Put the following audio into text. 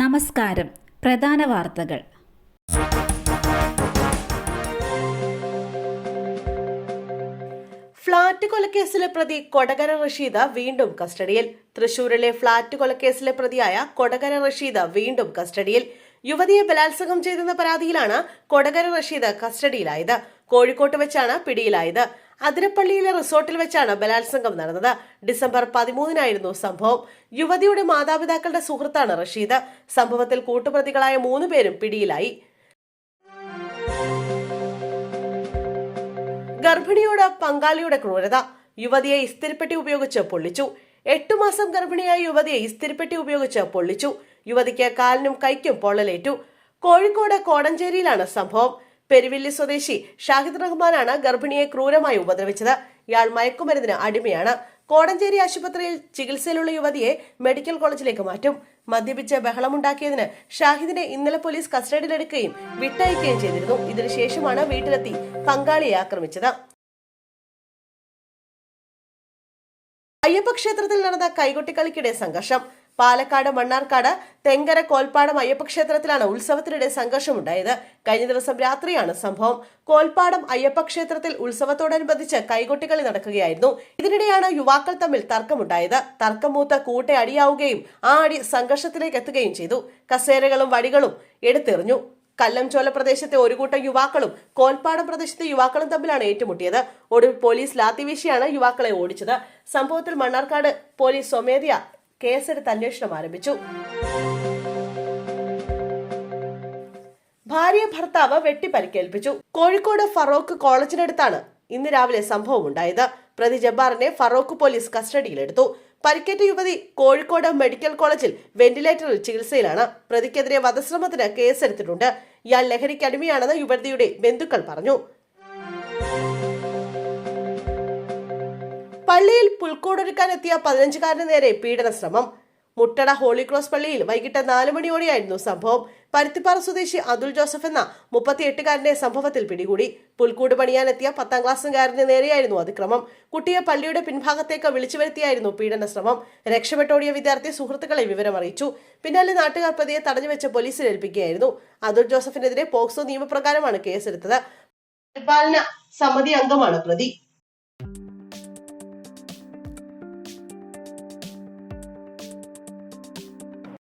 നമസ്കാരം. പ്രധാന വാർത്തകൾ. ഫ്ളാറ്റ് കൊലക്കേസിലെ പ്രതി കൊടകര റഷീദ വീണ്ടും കസ്റ്റഡിയിൽ. തൃശൂരിലെ ഫ്ളാറ്റ് കൊലക്കേസിലെ പ്രതിയായ കൊടകര റഷീദ വീണ്ടും കസ്റ്റഡിയിൽ. യുവതിയെ ബലാത്സംഗം ചെയ്തെന്ന പരാതിയിലാണ് കൊടകര റഷീദ് കസ്റ്റഡിയിലായത്. കോഴിക്കോട്ട് വെച്ചാണ് പിടിയിലായത്. അതിരപ്പള്ളിയിലെ റിസോർട്ടിൽ വെച്ചാണ് ബലാത്സംഗം നടന്നത്. ഡിസംബർ പതിമൂന്നിനായിരുന്നു സംഭവം. യുവതിയുടെ മാതാപിതാക്കളുടെ സുഹൃത്താണ് റഷീദ്. സംഭവത്തിൽ കൂട്ടുപ്രതികളായ മൂന്ന് പേരും പിടിയിലായി. ഗർഭിണിയോട് പങ്കാളിയുടെ ക്രൂരത. യുവതിയെ ഇസ്തിരിപ്പെട്ടി ഉപയോഗിച്ച് പൊള്ളിച്ചു. എട്ടു മാസം ഗർഭിണിയായ യുവതിയെ ഇസ്തിരിപ്പെട്ടി ഉപയോഗിച്ച് പൊള്ളിച്ചു. യുവതിക്ക് കാലിനും കൈക്കും പൊള്ളലേറ്റു. കോഴിക്കോട് കോടഞ്ചേരിയിലാണ് സംഭവം. പെരുവില്ലി സ്വദേശി ഷാഹിദ് റഹ്മാനാണ് ഗർഭിണിയെ ക്രൂരമായി ഉപദ്രവിച്ചത്. ഇയാൾ മയക്കുമരുന്നിന് അടിമയാണ്. കോടഞ്ചേരി ആശുപത്രിയിൽ ചികിത്സയിലുള്ള യുവതിയെ മെഡിക്കൽ കോളേജിലേക്ക് മാറ്റും. മദ്യപിച്ച് ബഹളമുണ്ടാക്കിയതിന് ഷാഹിദിനെ ഇന്നലെ പോലീസ് കസ്റ്റഡിയിലെടുക്കുകയും വിട്ടയക്കുകയും ചെയ്തിരുന്നു. ഇതിനുശേഷമാണ് വീട്ടിലെത്തി പങ്കാളിയെ ആക്രമിച്ചത്. അയ്യപ്പ ക്ഷേത്രത്തിൽ നടന്ന കൈകൊട്ടിക്കളിക്കിടെ സംഘർഷം. പാലക്കാട് മണ്ണാർക്കാട് തെങ്കര കോൽപ്പാടം അയ്യപ്പക്ഷേത്രത്തിലാണ് ഉത്സവത്തിനിടെ സംഘർഷമുണ്ടായത്. കഴിഞ്ഞ ദിവസം രാത്രിയാണ് സംഭവം. കോൽപ്പാടം അയ്യപ്പക്ഷേത്രത്തിൽ ഉത്സവത്തോടനുബന്ധിച്ച് കൈകൊട്ടികളി നടക്കുകയായിരുന്നു. ഇതിനിടെയാണ് യുവാക്കൾ തമ്മിൽ തർക്കമുണ്ടായത്. തർക്കം മൂത്ത് കൂട്ടെ അടിയാവുകയും ആ അടി സംഘർഷത്തിലേക്ക് എത്തുകയും ചെയ്തു. കസേരകളും വടികളും എടുത്തെറിഞ്ഞു. കല്ലംചോല പ്രദേശത്തെ ഒരു കൂട്ടം യുവാക്കളും കോൽപ്പാടം പ്രദേശത്തെ യുവാക്കളും തമ്മിലാണ് ഏറ്റുമുട്ടിയത്. ഒടുവിൽ പോലീസ് ലാത്തിവീശിയാണ് യുവാക്കളെ ഓടിച്ചത്. സംഭവത്തിൽ മണ്ണാർക്കാട് പോലീസ് സ്വമേധയ കേസെടുത്ത് അന്വേഷണം ആരംഭിച്ചു. ഭാര്യ ഭർത്താവ് വെട്ടി പരിക്കേൽപ്പിച്ചു കോഴിക്കോട് ഫറോക്ക് കോളേജിനടുത്താണ് ഇന്ന് രാവിലെ സംഭവം ഉണ്ടായത് പ്രതി ജബ്ബാറിനെ ഫറോക്ക് പോലീസ് കസ്റ്റഡിയിലെടുത്തു. പരിക്കേറ്റ യുവതി കോഴിക്കോട് മെഡിക്കൽ കോളേജിൽ വെന്റിലേറ്ററിൽ ചികിത്സയിലാണ്. പ്രതിക്കെതിരെ വധശ്രമത്തിന് കേസെടുത്തിട്ടുണ്ട്. ഇയാൾ ലഹരിക്കടിമയാണെന്ന് യുവതിയുടെ ബന്ധുക്കൾ പറഞ്ഞു. പള്ളിയിൽ പുൽക്കൂടൊരുക്കാനെത്തിയ പതിനഞ്ചുകാരന് നേരെ പീഡന ശ്രമം മുട്ടട ഹോളി ക്രോസ് പള്ളിയിൽ വൈകിട്ട് നാല് മണിയോടെയായിരുന്നു സംഭവം. പരുത്തിപ്പാറ സ്വദേശി അതുൽ ജോസഫ് എന്ന മുപ്പത്തിയെട്ടുകാരനെ സംഭവത്തിൽ പിടികൂടി. പുൽക്കൂട് പണിയാനെത്തിയ പത്താം ക്ലാസ്സുകാരന് നേരെയായിരുന്നു അതിക്രമം. കുട്ടിയെ പള്ളിയുടെ പിൻഭാഗത്തേക്ക് വിളിച്ചു വരുത്തിയായിരുന്നു പീഡന ശ്രമം രക്ഷപ്പെട്ടോടിയ വിദ്യാർത്ഥി സുഹൃത്തുക്കളെ വിവരമറിയിച്ചു. പിന്നാലെ നാട്ടുകാർ പ്രതിയെ തടഞ്ഞുവെച്ച് പോലീസിൽ ഏൽപ്പിക്കുകയായിരുന്നു. അതുൽ ജോസഫിനെതിരെ പോക്സോ നിയമപ്രകാരമാണ് കേസെടുത്തത്. സമിതി അംഗമാണ് പ്രതി.